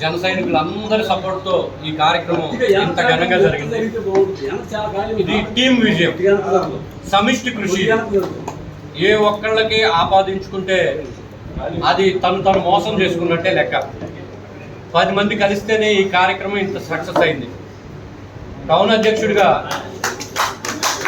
జన సైనికులందరి సపోర్ట్తో ఈ కార్యక్రమం ఇంత ఘనంగా జరిగింది. ఇది టీం విజయం. సమిష్టి కృషి. ఏ ఒక్కళ్ళకి ఆపాదించుకుంటే అది తను తను మోసం చేసుకున్నట్టే లెక్క. పది మంది కలిస్తేనే ఈ కార్యక్రమం ఇంత సక్సెస్ అయింది. టౌన్ అధ్యక్షుడిగా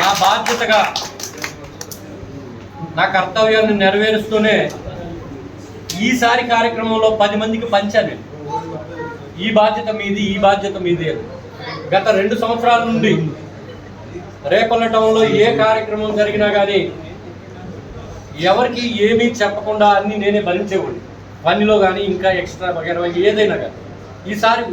నా బాధ్యతగా నా కర్తవ్యాన్ని నెరవేరుస్తూనే ఈసారి కార్యక్రమంలో పది మందికి పంచాను నేను. ఈ బాధ్యత మీది ఈ బాధ్యత మీది. అని గత రెండు సంవత్సరాల నుండి రేపల్ల టౌన్లో ఏ కార్యక్రమం జరిగినా కానీ ఎవరికి ఏమీ చెప్పకుండా అన్ని నేనే భరించేవాడిని. పనిలో కానీ ఇంకా ఎక్స్ట్రా వగైరా ఏదైనా కానీ ఈసారి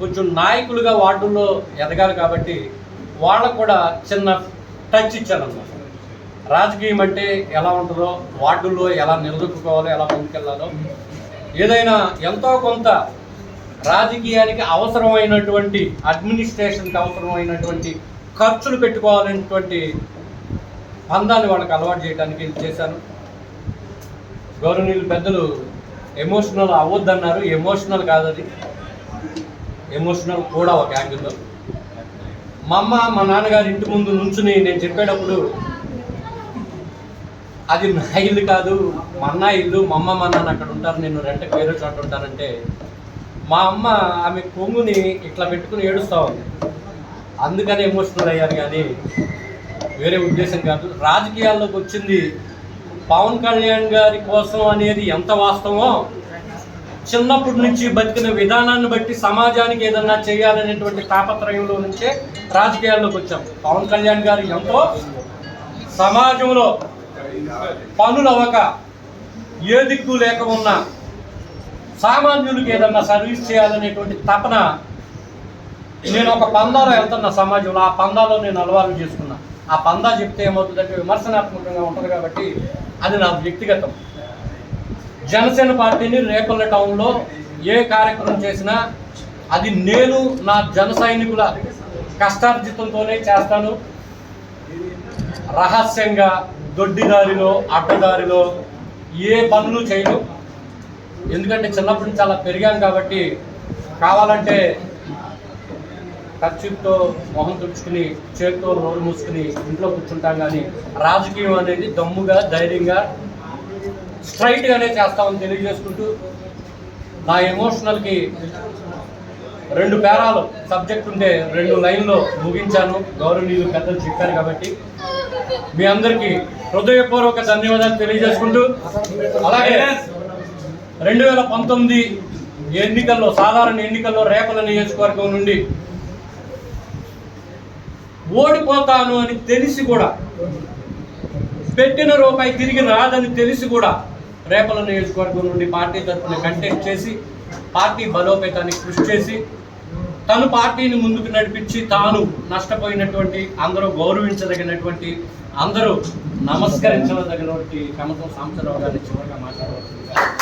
కొంచెం నాయకులుగా వార్డుల్లో ఎదగాలి కాబట్టి వాళ్ళకు కూడా చిన్న టచ్ ఇచ్చాను అన్నమాట రాజకీయం అంటే ఎలా ఉంటుందో వార్డుల్లో ఎలా నిలదొక్కుకోవాలో ఎలా ముందుకెళ్ళాలో ఏదైనా ఎంతో కొంత రాజకీయానికి అవసరమైనటువంటి అడ్మినిస్ట్రేషన్కి అవసరమైనటువంటి ఖర్చులు పెట్టుకోవాలనేటువంటి పందాన్ని వాళ్ళకి అలవాటు చేయడానికి చేశాను. గౌరవనీయులు పెద్దలు ఎమోషనల్ అవ్వద్దన్నారు. ఎమోషనల్ కాదది. ఎమోషనల్ కూడా ఒక యాంగిల్లో. మా అమ్మ మా నాన్నగారి ఇంటి ముందు నుంచుని నేను చెప్పేటప్పుడు అది నా ఇల్లు కాదు మా అన్న ఇల్లు మా అమ్మ మా నాన్న అక్కడ ఉంటారు. నేను రెంట వేరే చోట ఉంటానంటే మా అమ్మ ఆమె కొంగుని ఇట్లా పెట్టుకుని ఏడుస్తా ఉంది. అందుకని ఎమోషనల్ అయ్యాను కానీ వేరే ఉద్దేశం కాదు. రాజకీయాల్లోకి వచ్చింది. పవన్ కళ్యాణ్ గారి కోసం అనేది ఎంత వాస్తవమో చిన్నప్పటి నుంచి బతికిన విధానాన్ని బట్టి సమాజానికి ఏదన్నా చేయాలనేటువంటి తాపత్రయంలో నుంచే రాజకీయాల్లోకి వచ్చాం. పవన్ కళ్యాణ్ గారు ఎంతో సమాజంలో పనులు అవ్వక ఏ దిక్కు లేక ఉన్నా సామాన్యులకు ఏదన్నా సర్వీస్ చేయాలనేటువంటి తపన నేను ఒక పందాలో వెళ్తున్న సమాజంలో ఆ పందాలో నేను అలవాటు చేసుకున్నా. ఆ పందా చెప్తే ఏమవుతుందంటే విమర్శనాత్మకంగా ఉంటుంది కాబట్టి అది నా వ్యక్తిగతం. జనసేన పార్టీని రేపల్ల టౌన్లో ఏ కార్యక్రమం చేసినా అది నేను నా జన సైనికుల కష్టార్జితంతోనే చేస్తాను. రహస్యంగా దొడ్డిదారిలో అడ్డదారిలో ఏ పనులు చేయను. ఎందుకంటే చిన్నప్పటి నుంచి అలా పెరిగాం కాబట్టి కావాలంటే ఖర్చుతో మొహం తుడుచుకుని చేతితో నోరు మూసుకుని ఇంట్లో కూర్చుంటాం కానీ రాజకీయం అనేది దమ్ముగా ధైర్యంగా స్ట్రైట్గానే చేస్తామని తెలియజేసుకుంటూ నా ఎమోషనల్కి రెండు పేరాలు. సబ్జెక్ట్ ఉంటే రెండు లైన్లో ముగించాను. గౌరవనీయులు పెద్దలు చెప్పారు కాబట్టి మీ అందరికీ హృదయపూర్వక ధన్యవాదాలు తెలియజేసుకుంటూ అలాగే రెండు వేల పంతొమ్మిది ఎన్నికల్లో సాధారణ ఎన్నికల్లో రేపల నియోజకవర్గం నుండి ఓడిపోతాను అని తెలిసి కూడా పెట్టిన రూపాయి తిరిగి రాదని తెలిసి కూడా రేపల నియోజకవర్గం నుండి పార్టీ తరఫున కంటెక్ట్ చేసి పార్టీ బలోపేతానికి కృషి చేసి తను పార్టీని ముందుకు నడిపించి తాను నష్టపోయినటువంటి అందరూ గౌరవించదగినటువంటి అందరూ నమస్కరించదగినటువంటి కమతం సాంసరావు గారిని చివరిగా మాట్లాడవలసిందిగా